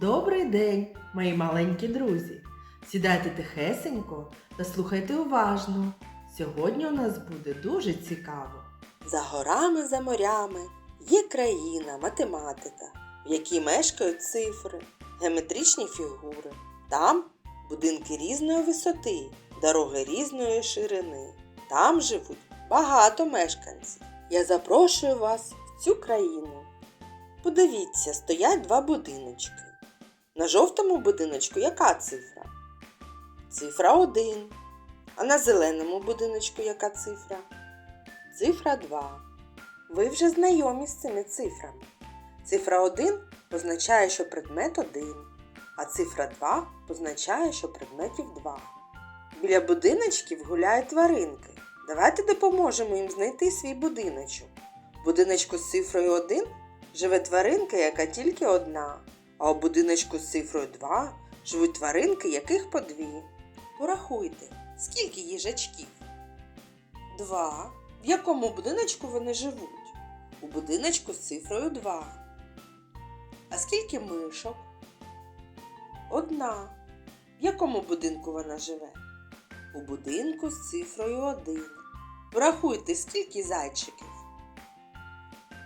Добрий день, мої маленькі друзі! Сідайте тихесенько та слухайте уважно. Сьогодні у нас буде дуже цікаво. За горами, за морями є країна, математика, в якій мешкають цифри, геометричні фігури. Там будинки різної висоти, дороги різної ширини. Там живуть багато мешканців. Я запрошую вас в цю країну. Подивіться, стоять два будиночки. На жовтому будиночку яка цифра? Цифра 1. А на зеленому будиночку яка цифра? Цифра 2. Ви вже знайомі з цими цифрами. Цифра 1 позначає, що предмет 1, а цифра 2 позначає, що предметів 2. Біля будиночків гуляють тваринки. Давайте допоможемо їм знайти свій будиночок. В будиночку з цифрою 1 живе тваринка, яка тільки одна, а у будиночку з цифрою 2 живуть тваринки, яких по дві. Порахуйте, скільки їжачків? Два. В якому будиночку вони живуть? У будиночку з цифрою 2. А скільки мишок? Одна. В якому будинку вона живе? У будинку з цифрою 1. Порахуйте, скільки зайчиків?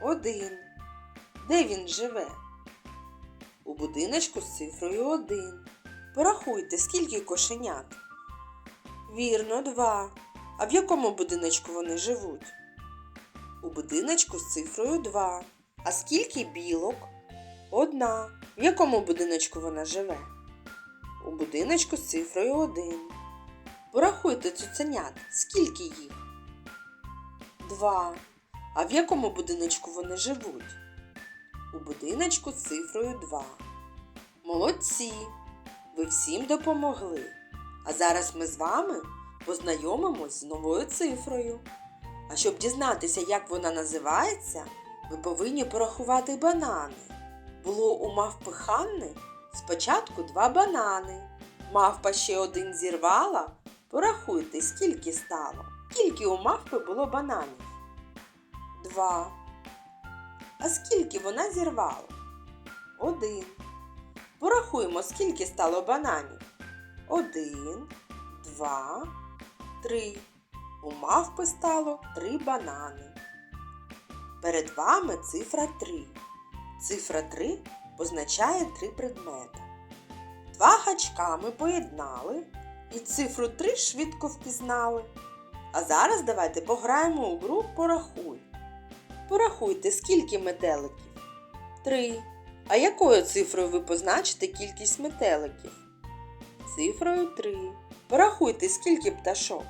Один. Де він живе? У будиночку з цифрою 1. Порахуйте, скільки кошенят? Вірно, два. А в якому будиночку вони живуть? У будиночку з цифрою 2. А скільки білок? Одна. В якому будиночку вона живе? У будиночку з цифрою 1. Порахуйте цуценят. Скільки їх? Два. А в якому будиночку вони живуть? У будиночку з цифрою 2. Молодці! Ви всім допомогли. А зараз ми з вами познайомимось з новою цифрою. А щоб дізнатися, як вона називається, ви повинні порахувати банани. Було у мавпи Ханни спочатку два банани. Мавпа ще один зірвала. Порахуйте, скільки стало. Скільки у мавпи було бананів? Два. А скільки вона зірвала? Один. Порахуємо, скільки стало бананів. Один, два, три. У мавпи стало три банани. Перед вами цифра 3. Цифра 3 позначає три предмети. Два гачка ми поєднали і цифру 3 швидко впізнали. А зараз давайте пограємо у гру Порахуй. Порахуйте, скільки метеликів. Три. А якою цифрою ви позначите кількість метеликів? Цифрою 3. Порахуйте, скільки пташок.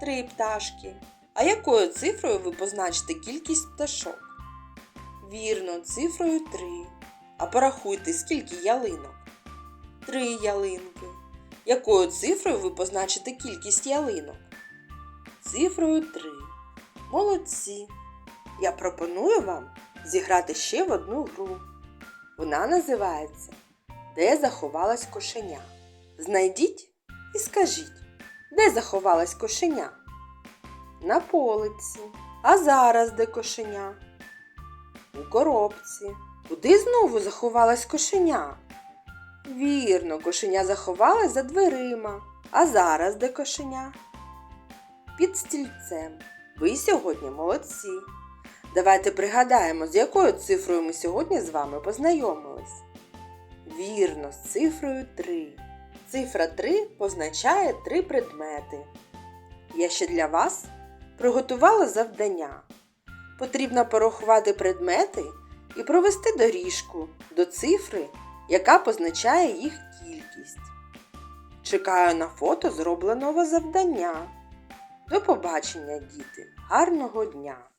Три пташки. А якою цифрою ви позначите кількість пташок? Вірно, цифрою 3. А порахуйте, скільки ялинок. Три ялинки. Якою цифрою ви позначите кількість ялинок? Цифрою 3. Молодці. Я пропоную вам зіграти ще в одну гру. Вона називається Де заховалась кошеня? Знайдіть і скажіть, де заховалась кошеня? На полиці. А зараз де кошеня? У коробці. Куди знову заховалась кошеня? Вірно, кошеня заховалась за дверима. А зараз де кошеня? Під стільцем. Ви сьогодні молодці. Давайте пригадаємо, з якою цифрою ми сьогодні з вами познайомились. Вірно, з цифрою 3. Цифра 3 позначає три предмети. Я ще для вас приготувала завдання. Потрібно порахувати предмети і провести доріжку до цифри, яка позначає їх кількість. Чекаю на фото зробленого завдання. До побачення, діти! Гарного дня!